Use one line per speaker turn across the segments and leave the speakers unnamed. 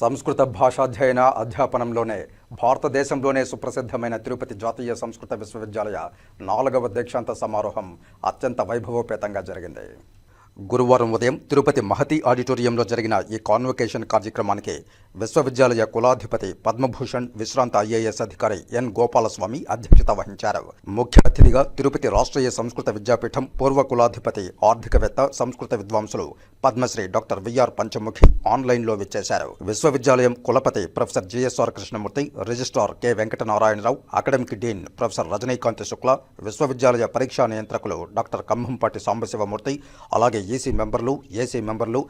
సంస్కృత భాషాధ్యయన అధ్యాపనంలోనే భారతదేశంలోనే సుప్రసిద్ధమైన తిరుపతి జాతీయ సంస్కృత విశ్వవిద్యాలయ నాలుగవ దీక్షాంత సమారోహం అత్యంత వైభవోపేతంగా జరిగింది. గురువారం ఉదయం తిరుపతి మహతి ఆడిటోరియంలో జరిగిన ఈ కాన్వకేషన్ కార్యక్రమానికి విశ్వవిద్యాలయ కులాధిపతి పద్మభూషణ్ విశ్రాంత ఐఏఎస్ అధికారి ఎన్ గోపాలస్వామి అధ్యక్షత వహించారు. ముఖ్య అతిథిగా తిరుపతి రాష్ట్రీయ సంస్కృత విద్యాపీఠం పూర్వ కులాధిపతి ఆర్థికవేత్త సంస్కృత విద్వాంసులు పద్మశ్రీ డాక్టర్ విఆర్ పంచముఖి ఆన్లైన్లో విచ్చేశారు. విశ్వవిద్యాలయం కులపతి professor GSR Krishnamurthy registrar K Venkatanarayanarao academic dean professor Rajinikanth Shukla విశ్వవిద్యాలయ పరీక్షా నియంత్రకులు డాక్టర్ కంభంపాటి సాంబశివమూర్తి అలాగే ఈసీ మెంబర్లు ఏసీ మెంబర్లు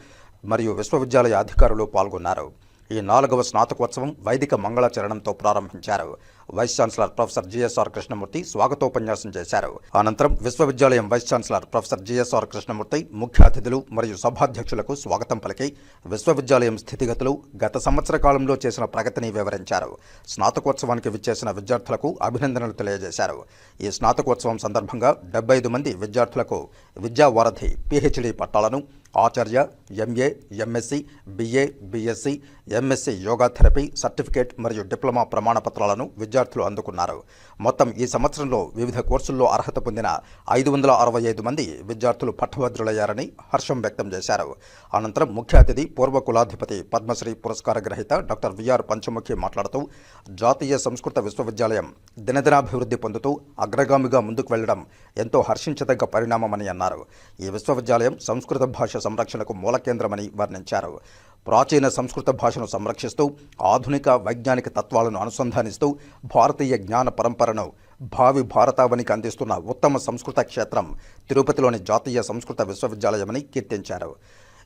మరియు విశ్వవిద్యాలయ అధికారులు పాల్గొన్నారు. ఈ నాలుగవ స్నాతకోత్సవం వైదిక మంగళాచరణంతో ప్రారంభించారు. Vice chancellor professor GSR Krishnamurthy స్వాగతోపన్యాసం చేశారు. అనంతరం విశ్వవిద్యాలయం vice chancellor professor GSR Krishnamurthy ముఖ్య అతిథులు మరియు సభాధ్యక్షులకు స్వాగతం పలికి విశ్వవిద్యాలయం స్థితిగతులు గత సంవత్సర కాలంలో చేసిన ప్రగతిని వివరించారు. స్నాతకోత్సవానికి విచ్చేసిన విద్యార్థులకు అభినందనలు తెలియజేశారు. ఈ స్నాతకోత్సవం సందర్భంగా డెబ్బై ఐదు మంది విద్యార్థులకు విద్యావారధి పిహెచ్డి పట్టాలను ఆచార్య MA MSc BA BSc MSc yoga therapy certificate మరియు డిప్లొమా ప్రమాణపత్రాలను విద్యార్థులు అందుకున్నారు. మొత్తం ఈ సంవత్సరంలో వివిధ కోర్సుల్లో అర్హత పొందిన ఐదు వందల అరవై ఐదు మంది విద్యార్థులు పట్టభద్రులయ్యారని హర్షం వ్యక్తం చేశారు. అనంతరం ముఖ్య అతిథి పూర్వ కులాధిపతి పద్మశ్రీ పురస్కార గ్రహీత డాక్టర్ విఆర్ పంచముఖి మాట్లాడుతూ జాతీయ సంస్కృత విశ్వవిద్యాలయం దినదినాభివృద్ధి పొందుతూ అగ్రగామిగా ముందుకు వెళ్ళడం ఎంతో హర్షించదగ్గ పరిణామమని అన్నారు. ఈ విశ్వవిద్యాలయం సంస్కృత భాష సంరక్షణకు మూల కేంద్రమని వర్ణించారు. ప్రాచీన సంస్కృత భాషను సంరక్షిస్తూ ఆధునిక వైజ్ఞానిక తత్వాలను అనుసంధానిస్తూ భారతీయ జ్ఞాన పరంపరను భావి భారతావనికి అందిస్తున్న ఉత్తమ సంస్కృత క్షేత్రం తిరుపతిలోని జాతీయ సంస్కృత విశ్వవిద్యాలయమని కీర్తించారు.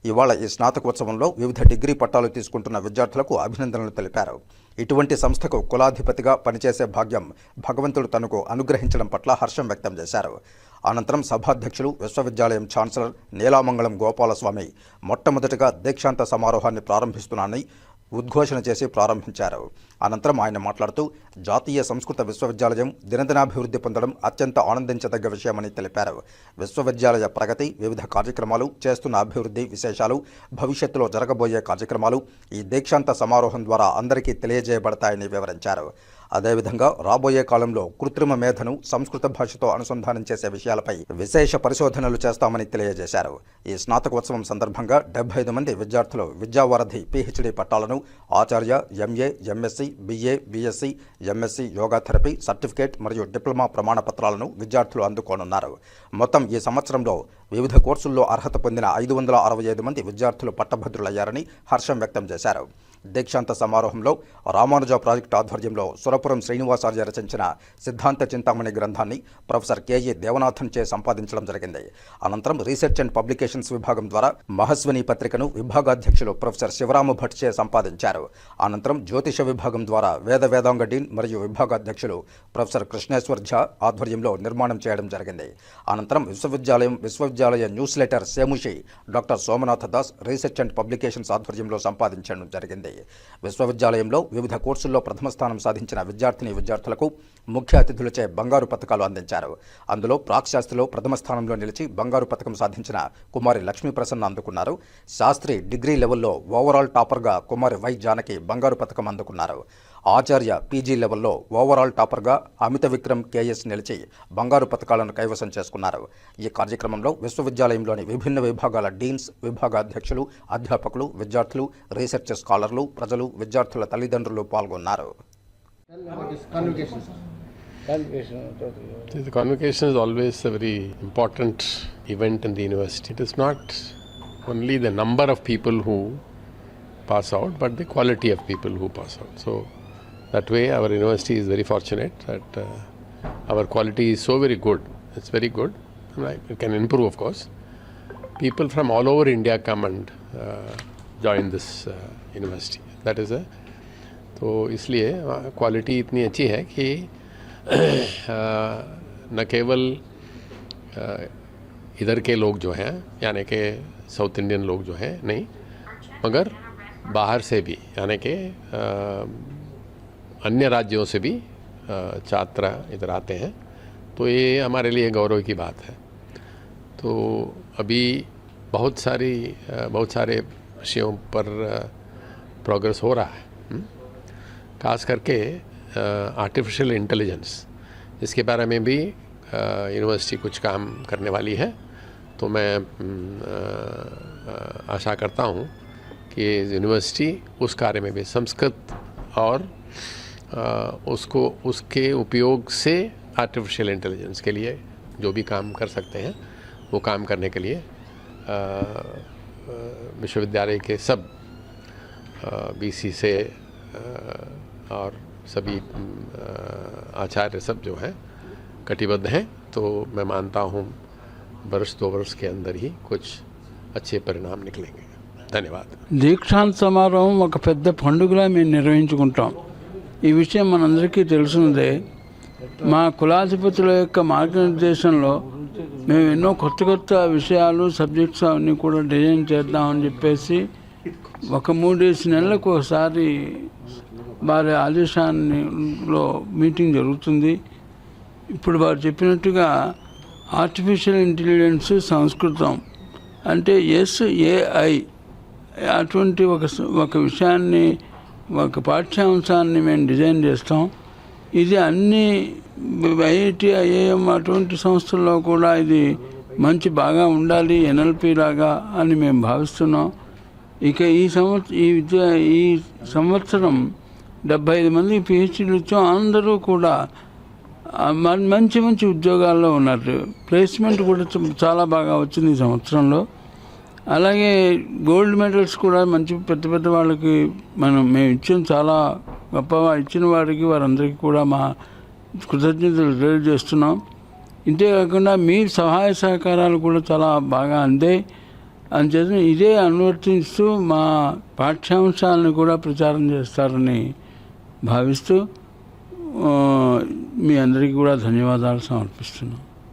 ఇవాళ ఈ స్నాతకోత్సవంలో వివిధ డిగ్రీ పట్టాలు తీసుకుంటున్న విద్యార్థులకు అభినందనలు తెలిపారు. ఇటువంటి సంస్థకు కులాధిపతిగా పనిచేసే భాగ్యం భగవంతుడు తనకు అనుగ్రహించడం పట్ల హర్షం వ్యక్తం చేశారు. అనంతరం సభాధ్యక్షులు విశ్వవిద్యాలయం ఛాన్సలర్ నీలామంగళం గోపాలస్వామి మొట్టమొదటిగా దీక్షాంత సమారోహాన్ని ప్రారంభిస్తున్నానని ఉద్ఘోషణ చేసి ప్రారంభించారు. అనంతరం ఆయన మాట్లాడుతూ జాతీయ సంస్కృత విశ్వవిద్యాలయం దినదినాభివృద్ధి పొందడం అత్యంత ఆనందించదగ్గ విషయమని తెలిపారు. విశ్వవిద్యాలయ ప్రగతి వివిధ కార్యక్రమాలు చేస్తున్న అభివృద్ధి విశేషాలు భవిష్యత్తులో జరగబోయే కార్యక్రమాలు ఈ దీక్షాంత సమారోహం ద్వారా అందరికీ తెలియజేయబడతాయని వివరించారు. అదేవిధంగా రాబోయే కాలంలో కృత్రిమ మేధను సంస్కృత భాషతో అనుసంధానం చేసే విషయాలపై విశేష పరిశోధనలు చేస్తామని తెలియజేశారు. ఈ స్నాతకోత్సవం సందర్భంగా డెబ్బై ఐదు మంది విద్యార్థులు విద్యావారధి పిహెచ్డి పట్టాలను ఆచార్య MA MSc BA BSc MSc yoga therapy certificate మరియు డిప్లొమా ప్రమాణ పత్రాలను విద్యార్థులు అందుకోనున్నారు. మొత్తం ఈ సంవత్సరంలో వివిధ కోర్సుల్లో అర్హత పొందిన ఐదు వందల అరవై ఐదు మంది విద్యార్థులు పట్టభద్రులయ్యారని హర్షం వ్యక్తం చేశారు. దీక్షాంత సమారోహంలో రామానుజ ప్రాజెక్టు ఆధ్వర్యంలో సురపురం శ్రీనివాసార్య రచించిన సిద్ధాంత చింతామణి గ్రంథాన్ని ప్రొఫెసర్ కెఏ దేవనాథన్ చే సంపాదించడం జరిగింది. అనంతరం రీసెర్చ్ అండ్ పబ్లికేషన్స్ విభాగం ద్వారా మహస్విని పత్రికను విభాగాధ్యక్షులు ప్రొఫెసర్ శివరామ భట్ చే సంపాదించారు. అనంతరం జ్యోతిష విభాగం ద్వారా వేద వేదాంగ డీన్ మరియు విభాగాధ్యక్షులు ప్రొఫెసర్ కృష్ణేశ్వర్ ఝా ఆధ్వర్యంలో నిర్మాణం చేయడం జరిగింది. అనంతరం విశ్వవిద్యాలయం విశ్వవిద్యాలయ newsletter Semushi doctor Somanatha Das research and publications ఆధ్వర్యంలో సంపాదించడం జరిగింది. విశ్వవిద్యాలయంలో వివిధ కోర్సుల్లో ప్రథమ స్థానం సాధించిన విద్యార్థిని విద్యార్థులకు ముఖ్య అతిథులచే బంగారు పథకాలు అందించారు. అందులో ప్రాక్శాస్త్రిలో ప్రథమ స్థానంలో నిలిచి బంగారు పథకం సాధించిన కుమారి లక్ష్మీ ప్రసన్న అందుకున్నారు. శాస్త్రి డిగ్రీ లెవెల్లో ఓవరాల్ టాపర్గా కుమారి వై జానకి బంగారు పథకం అందుకున్నారు. ఆచార్య పీజీ లెవెల్లో ఓవరాల్ టాపర్గా అమిత విక్రమ్ కేఎస్ నిలిచి బంగారు పథకాలను కైవసం చేసుకున్నారు. ఈ కార్యక్రమంలో విశ్వవిద్యాలయంలోని విభిన్న విభాగాల డీన్స్ విభాగాధ్యక్షులు అధ్యాపకులు విద్యార్థులు రీసెర్చ్ స్కాలర్లు ప్రజలు విద్యార్థుల తల్లిదండ్రులు పాల్గొన్నారు
Convocation.
Convocation, totally.
See, The convocation is always a very important event in the university. It is not only the number of people who pass out, but the quality of people who pass out. So, that way, our university is very fortunate that uh, our quality is so very good. It's very good. Right? It can improve, of course. People from all over India come and uh, this uh, university. That is a तो इसलिए quality इतनी अच्छी है कि न केवल इधर के लोग जो हैं यानी कि साउथ इंडियन लोग जो हैं नहीं मगर बाहर से भी यानी कि अन्य राज्यों से भी अ, छात्र इधर आते हैं तो ये हमारे लिए गौरव की बात है तो अभी बहुत सारी बहुत सारे विषयों पर प्रोग्रेस हो रहा है हम्म? खास करके आर्टिफिशियल इंटेलिजेंस इसके बारे में भी यूनिवर्सिटी कुछ काम करने वाली है तो मैं हम्म, आशा करता हूँ कि यूनिवर्सिटी उस कार्य में भी संस्कृत और उसको उसके उपयोग से आर्टिफिशियल इंटेलिजेंस के लिए जो भी काम कर सकते हैं वो काम करने के लिए अ, विश्वविद्यालय के सब बीसी से अ, और सभी अम, अ, आचार्य सब जो हैं कटिबद्ध हैं तो मैं मानता हूँ वर्ष दो वर्ष के अंदर ही कुछ अच्छे परिणाम निकलेंगे धन्यवाद
దీక్షాంత సమారోహం ఒక పెద్ద పండుగలా మేము నిర్వహించుకుంటాం ఈ విషయం మనందరికీ తెలిసినదే మా కులాధిపతుల యొక్క మార్గనిర్దేశంలో మేము ఎన్నో కొత్త కొత్త విషయాలు సబ్జెక్ట్స్ అవన్నీ కూడా డిజైన్ చేద్దామని చెప్పేసి ఒక మూడేసి నెలలకు ఒకసారి వారి ఆదేశాన్నిలో మీటింగ్ జరుగుతుంది. ఇప్పుడు వారు చెప్పినట్టుగా ఆర్టిఫిషియల్ ఇంటెలిజెన్స్ సంస్కృతం అంటే ఎస్ ఏఐ అటువంటి ఒక ఒక విషయాన్ని ఒక పాఠ్యాంశాన్ని మేము డిజైన్ చేస్తాం. ఇది అన్ని ఐఐటి ఐఏఎం అటువంటి సంస్థల్లో కూడా ఇది మంచి బాగా ఉండాలి ఎన్ఎల్పి లాగా అని మేము భావిస్తున్నాం. ఇక ఈ సంవత్సరం ఈ విద్య ఈ సంవత్సరం డెబ్బై ఐదు మంది పిహెచ్డీలు ఇచ్చాం. అందరూ కూడా మంచి మంచి ఉద్యోగాల్లో ఉన్నారు. ప్లేస్మెంట్ కూడా చాలా బాగా వచ్చింది ఈ సంవత్సరంలో. అలాగే గోల్డ్ మెడల్స్ కూడా మంచి పెద్ద పెద్ద వాళ్ళకి మనం మేము ఇచ్చిన చాలా గొప్ప ఇచ్చిన వారికి వారందరికీ కూడా మా కృతజ్ఞతలు తెలియజేస్తున్నాం. ఇంతేకాకుండా మీ సహాయ సహకారాలు కూడా చాలా బాగా అందాయి అందుచేత ఇదే అనువర్తిస్తూ మా పాఠ్యాంశాలను కూడా ప్రచారం చేస్తారని భావిస్తూ మీ అందరికీ కూడా ధన్యవాదాలు సమర్పిస్తున్నాం.